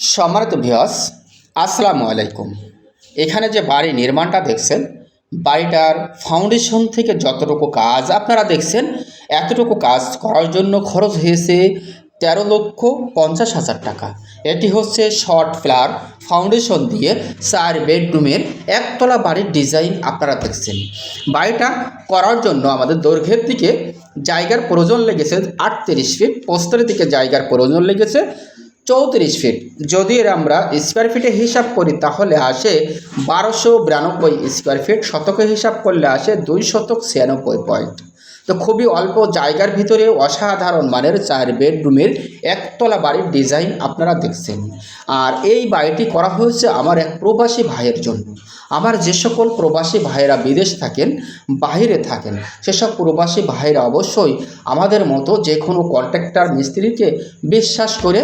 সম্মানিত ভিওস আসসালামু আলাইকুম। এখানে যে বাড়ি নির্মাণটা দেখছেন, বাড়িটার ফাউন্ডেশন থেকে যতটুকু কাজ আপনারা দেখছেন, এতটুকু কাজ করার জন্য খরচ হয়েছে তেরো লক্ষ পঞ্চাশ হাজার টাকা। এটি হচ্ছে শর্ট ফ্লার ফাউন্ডেশন দিয়ে চার বেডরুমের একতলা বাড়ির ডিজাইন আপনারা দেখছেন। বাড়িটা করার জন্য আমাদের দৈর্ঘ্যের দিকে জায়গার প্রয়োজন লেগেছে আটত্রিশ ফিট প্রস্তরের দিকে জায়গার প্রয়োজন লেগেছে চৌত্রিশ ফিট যদি এর আমরা স্কোয়ার ফিটে হিসাব করি, তাহলে আসে বারোশো বিরানব্বই স্কোয়ার ফিট শতকে হিসাব করলে আসে দুই শতক ছিয়ানব্বই পয়েন্ট তো খুবই অল্প জায়গার ভিতরে অসাধারণ মানের চার বেডরুমের একতলা বাড়ির ডিজাইন আপনারা দেখছেন। আর এই বাড়িটি করা হয়েছে আমার এক প্রবাসী ভাইয়ের জন্য। আমার যে সকল প্রবাসী ভাইয়েরা বিদেশ থাকেন বাইরে থাকেন সেসব প্রবাসী ভাইয়েরা অবশ্যই আমাদের মতো যে কোনো কন্ট্রাক্টর মিস্ত্রিকে বিশ্বাস করে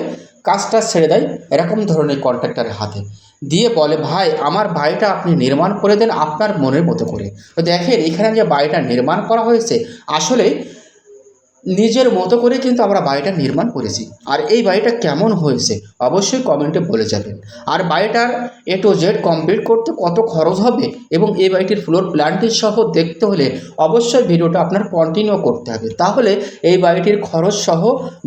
কাজটা ছেড়ে দেয় এরকম ধরনের কন্ট্রাক্টারের হাতে। দিয়ে বলে, ভাই, আমার বাড়িটা আপনি নির্মাণ করে দেন আপনার মনের মতো করে। তো দেখেন, এখানে যে বাড়িটা নির্মাণ করা হয়েছে, আসলে নিজের মতো করে কিন্তু আমরা বাড়িটা নির্মাণ করেছি। আর এই বাড়িটা কেমন হয়েছে অবশ্যই কমেন্টে বলে যাবেন। আর বাড়িটার এ টু জেড কমপ্লিট করতে কত খরচ হবে এবং এই বাড়িটির ফ্লোর প্ল্যানটির সহ দেখতে হলে অবশ্যই ভিডিওটা আপনার কন্টিনিউ করতে হবে। তাহলে এই বাড়িটির খরচ সহ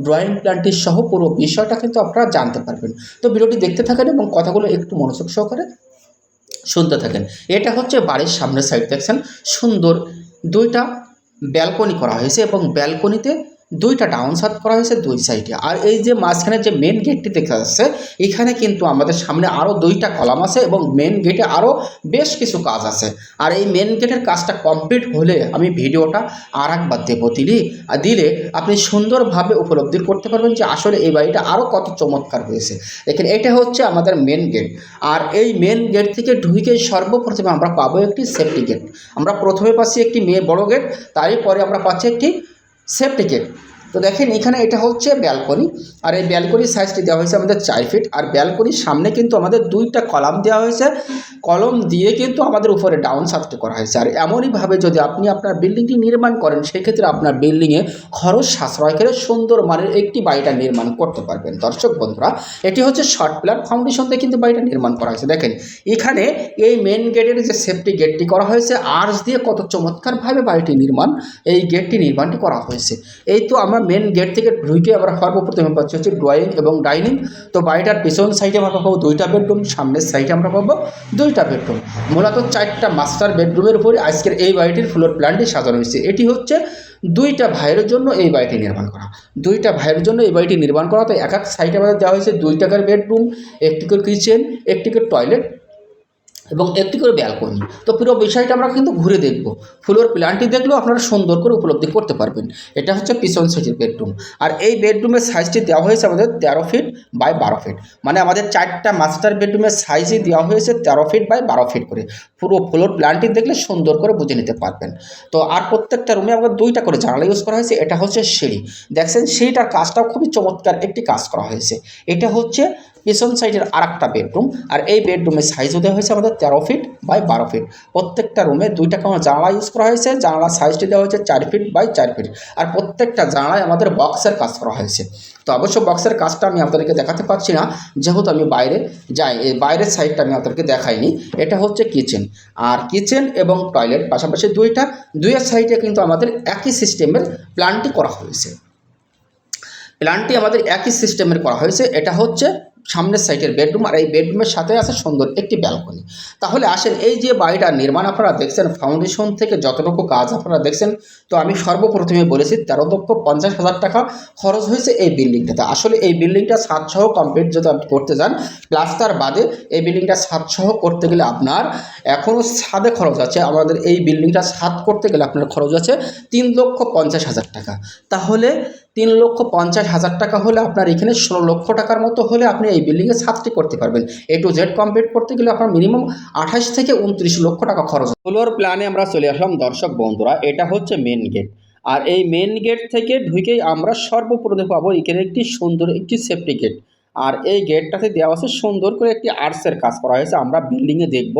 ড্রয়িং প্ল্যানটির সহ পুরো বিষয়টা কিন্তু আপনারা জানতে পারবেন। তো ভিডিওটি দেখতে থাকেন এবং কথাগুলো একটু মনোযোগ সহকারে শুনতে থাকেন। এটা হচ্ছে বাড়ির সামনের সাইড দেখছেন। সুন্দর দুইটা ব্যালকনি করা হয়েছে এবং ব্যালকনিতে দুইটা ডাউন সাত করা হয়েছে দুই সাইডে আর এই যে মাঝখানে যে মেন গেটটি দেখা যাচ্ছে, এখানে কিন্তু আমাদের সামনে আরও দুইটা কলাম আছে এবং মেন গেটে আরও বেশ কিছু কাজ আছে। আর এই মেন গেটের কাজটা কমপ্লিট হলে আমি ভিডিওটা আর একবার দেবো দিলে। আর দিলে আপনি সুন্দরভাবে উপলব্ধি করতে পারবেন যে আসলে এই বাড়িটা আরও কত চমৎকার হয়েছে। দেখেন এটা হচ্ছে আমাদের মেন গেট আর এই মেন গেট থেকে ঢুকে সর্বপ্রথমে আমরা পাবো একটি সেফটি গেট আমরা প্রথমে পাচ্ছি একটি মেয়ে বড় গেট তারপরে আমরা পাচ্ছি একটি সেফটি গেট তো দেখেন, এখানে এটা হচ্ছে ব্যালকনি আর এই ব্যালকনির সাইজটি দেওয়া হয়েছে আমাদের চার ফিট আর ব্যালকনির সামনে কিন্তু আমাদের দুইটা কলাম দেওয়া হয়েছে। কলম দিয়ে কিন্তু আমাদের উপরে ডাউন সাতটি করা হয়েছে। আর এমনইভাবে যদি আপনি আপনার বিল্ডিংটি নির্মাণ করেন, সেক্ষেত্রে আপনার বিল্ডিংয়ে খরচ সাশ্রয় করে সুন্দর মানের একটি বাড়িটা নির্মাণ করতে পারবেন। দর্শক বন্ধুরা, এটি হচ্ছে শর্ট প্ল্যান ফাউন্ডেশন দিয়ে কিন্তু বাড়িটা নির্মাণ করা হয়েছে। দেখেন, এখানে এই মেন গেটের যে সেফটি গেটটি করা হয়েছে আর্চ দিয়ে কত চমৎকারভাবে বাড়িটি নির্মাণ, এই গেটটি নির্মাণটি করা হয়েছে। এই তো আমরা মেন গেট থেকে ঢুকে আমরা সর্বপ্রথমে পাচ্ছি হচ্ছে ড্রয়িং এবং ডাইনিং তো বাড়িটার পেছন সাইডে আমরা পাবো দুইটা বেডরুম সামনের সাইডে আমরা পাবো দুইটা বেডরুম মূলত চারটা মাস্টার বেডরুমের উপরে আজকের এই বাড়িটির ফ্লোর প্ল্যানটি সাজানো হয়েছে। এটি হচ্ছে দুইটা ভাইয়ের জন্য এই বাড়িটি নির্মাণ করা। দুইটা ভাইয়ের জন্য এই বাড়িটি নির্মাণ করা তো এক এক সাইডে আমাদের দেওয়া হয়েছে দুই টাকার বেডরুম একটি করে কিচেন একটি করে টয়লেট এবং একটি করে ব্যালকনি তো পুরো বিষয়টা আমরা কিন্তু ঘুরে দেখব। ফ্লোর প্ল্যানটি দেখলেও আপনারা সুন্দর করে উপলব্ধি করতে পারবেন। এটা হচ্ছে পিছন সাইজের বেডরুম আর এই বেডরুমের সাইজটি দেওয়া হয়েছে আমাদের তেরো ফিট বাই বারো ফিট মানে আমাদের চারটা মাস্টার বেডরুমের সাইজই দেওয়া হয়েছে তেরো ফিট বাই বারো ফিট করে। পুরো ফ্লোর প্ল্যানটি দেখলে সুন্দর করে বুঝে নিতে পারবেন। তো আর প্রত্যেকটা রুমে আমাদের দুইটা করে জানালা ইউজ করা হয়েছে। এটা হচ্ছে সিঁড়ি। দেখছেন, সিঁড়িটার কাজটাও খুবই চমৎকার একটি কাজ করা হয়েছে। এটা হচ্ছে পেছন সাইডের আর একটা বেডরুম, আর এই বেডরুমের সাইজও দেওয়া হয়েছে আমাদের তেরো ফিট বাই বারো ফিট প্রত্যেকটা রুমে দুইটা কোনো জানালা ইউজ করা হয়েছে জানালার সাইজটি দেওয়া হয়েছে চার ফিট বাই চার ফিট আর প্রত্যেকটা জানালায় আমাদের বক্সের কাজ করা হয়েছে। তো অবশ্য বক্সের কাজটা আমি আপনাদেরকে দেখাতে পারছি না, যেহেতু আমি বাইরে যাই, এই বাইরের সাইডটা আমি আপনাদেরকে দেখাইনি, এটা হচ্ছে কিচেন আর কিচেন এবং টয়লেট পাশাপাশি দুইটা, দুইয়ের সাইডে কিন্তু আমাদের একই সিস্টেমের প্ল্যানটি করা হয়েছে। প্ল্যানটি আমাদের একই সিস্টেমের করা হয়েছে, এটা হচ্ছে সামনের সাইডের বেডরুম আর এই বেডরুমের সাথে আছে সুন্দর একটি ব্যালকনি। তাহলে আসেন, এই যে বাড়িটা নির্মাণ আপনারা দেখছেন ফাউন্ডেশন থেকে যতটুকু কাজ আপনারা দেখছেন, তো আমি সর্বপ্রথমে বলেছি তেরো লক্ষ পঞ্চাশ হাজার টাকা খরচ হয়েছে এই বিল্ডিংটাতে। আসলে এই বিল্ডিংটা ছাদসহ কমপ্লিট যদি আপনি করতে যান প্লাস্টার বাদে এই বিল্ডিংটা ছাদসহ করতে গেলে আপনার এখনও ছাদে খরচ আছে। আমাদের এই বিল্ডিংটা ছাদ করতে গেলে আপনার খরচ আছে তিন লক্ষ পঞ্চাশ হাজার টাকা। তাহলে তিন লক্ষ পঞ্চাশ হাজার টাকা হলে আপনার এখানে ষোলো লক্ষ টাকার মতো হলে আপনি এই বিল্ডিংয়ে ছাদটি করতে পারবেন। এ টু জেড কমপ্লিট করতে গেলে আপনার মিনিমাম আঠাশ থেকে উনত্রিশ লক্ষ টাকা খরচ ফ্লোর প্ল্যানে আমরা চলে আসলাম, দর্শক বন্ধুরা, এটা হচ্ছে মেন গেট আর এই মেন গেট থেকে ঢুকেই আমরা সর্বপ্রথমে পাবো এখানে একটি সুন্দর একটি সেফটি গেট আর এই গেটটাতে দেওয়া আছে সুন্দর করে একটি আর্টসের কাজ করা হয়েছে, আমরা বিল্ডিংয়ে দেখব,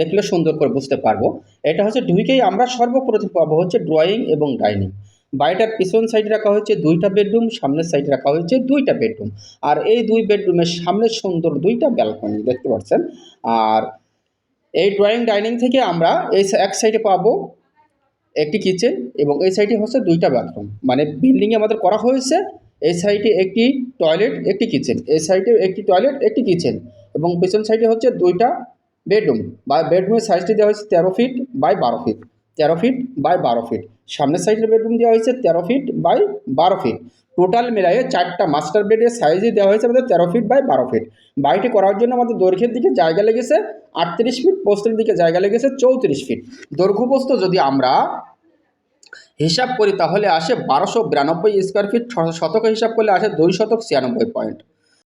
দেখলে সুন্দর করে বুঝতে পারব। এটা হচ্ছে ঢুকেই আমরা সর্বপ্রথম পাবো হচ্ছে ড্রয়িং এবং ডাইনিং বাড়িটার পিছন সাইডে রাখা হয়েছে দুইটা বেডরুম সামনের সাইডে রাখা হয়েছে দুইটা বেডরুম আর এই দুই বেডরুমের সামনে সুন্দর দুইটা ব্যালকনি দেখতে পাচ্ছেন? আর এই ড্রয়িং ডাইনিং থেকে আমরা এই এক সাইডে পাবো একটি কিচেন এবং এই সাইডে হচ্ছে দুইটা বাথরুম মানে বিল্ডিংয়ে আমাদের করা হয়েছে এই সাইডে একটি টয়লেট একটি কিচেন এই সাইডে একটি টয়লেট একটি কিচেন এবং পিছন সাইডে হচ্ছে দুইটা বেডরুম বা বেডরুমের সাইজটি দেওয়া হয়েছে তেরো ফিট বাই বারো ফিট তেরো ফিট বাই বারো ফিট সামনের সাইডের বেডরুম দেওয়া হয়েছে তেরো ফিট বাই বারো ফিট টোটাল মিলাইয়ে চারটা মাস্টার বেডের সাইজই দেওয়া হয়েছে আমাদের তেরো ফিট বাই বারো ফিট বাড়িটি করার জন্য আমাদের দৈর্ঘ্যের দিকে জায়গা লেগেছে, আটত্রিশ ফিট পোস্টের দিকে জায়গা লেগেছে চৌত্রিশ ফিট দৈর্ঘ্য পোস্ত যদি আমরা হিসাব করি তাহলে আসে বারোশো বিরানব্বই স্কোয়ার ফিট শতক হিসাব করলে আসে দুই শতক ছিয়ানব্বই পয়েন্ট